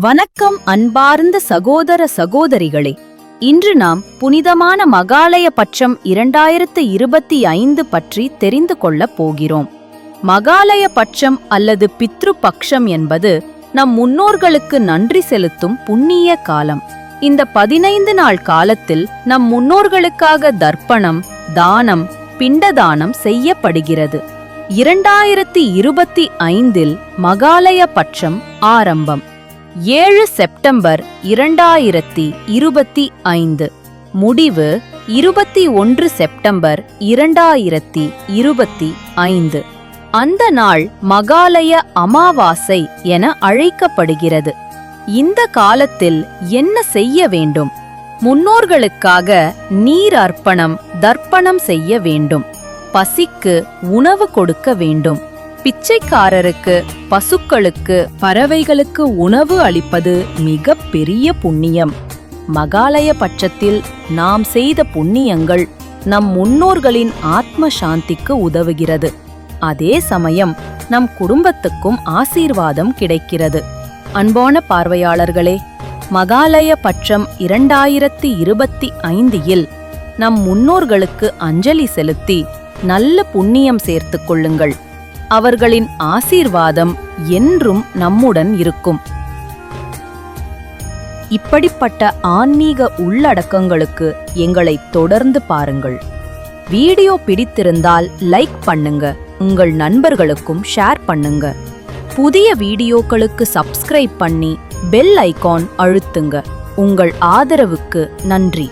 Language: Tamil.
வணக்கம் அன்பார்ந்த சகோதர சகோதரிகளே. இன்று நாம் புனிதமான மகாலய பட்சம் இரண்டாயிரத்து இருபத்தி ஐந்து பற்றி தெரிந்து கொள்ளப் போகிறோம். மகாலய பட்சம் அல்லது பித்ரு பக்ஷம் என்பது நம் முன்னோர்களுக்கு நன்றி செலுத்தும் புண்ணிய காலம். இந்த பதினைந்து நாள் காலத்தில் நம் முன்னோர்களுக்காக தர்ப்பணம் தானம் பிண்டதானம் செய்யப்படுகிறது. இரண்டாயிரத்தி இருபத்தி ஐந்தில் மகாலய பட்சம் ஆரம்பம். ஏழு செப்டம்பர் இரண்டாயிரத்தி இருபத்தி ஐந்து. முடிவு இருபத்தி ஒன்று செப்டம்பர் இரண்டாயிரத்தி இருபத்தி ஐந்து. அந்த நாள் மகாலய அமாவாசை என அழைக்கப்படுகிறது. இந்த காலத்தில் என்ன செய்ய வேண்டும்? முன்னோர்களுக்காக நீர் அர்ப்பணம் தர்ப்பணம் செய்ய வேண்டும். பசிக்கு உணவு கொடுக்க வேண்டும். பிச்சைக்காரருக்கு பசுக்களுக்கு பறவைகளுக்கு உணவு அளிப்பது மிக பெரிய புண்ணியம். மகாலய பட்சத்தில் நாம் செய்த புண்ணியங்கள் நம் முன்னோர்களின் ஆத்ம சாந்திக்கு உதவுகிறது. அதே சமயம் நம் குடும்பத்துக்கும் ஆசீர்வாதம் கிடைக்கிறது. அன்பான பார்வையாளர்களே மகாலய பட்சம் இரண்டாயிரத்தி இருபத்தி ஐந்தில் நம் முன்னோர்களுக்கு அஞ்சலி செலுத்தி நல்ல புண்ணியம் சேர்த்துக் கொள்ளுங்கள். அவர்களின் ஆசீர்வாதம் என்றும் நம்முடன் இருக்கும். இப்படிப்பட்ட ஆன்மீக உள்ளடக்கங்களுக்கு எங்களை தொடர்ந்து பாருங்கள். வீடியோ பிடித்திருந்தால் லைக் பண்ணுங்க. உங்கள் நண்பர்களுக்கும் ஷேர் பண்ணுங்க. புதிய வீடியோக்களுக்கு சப்ஸ்கிரைப் பண்ணி பெல் ஐகான் அழுத்துங்க. உங்கள் ஆதரவுக்கு நன்றி.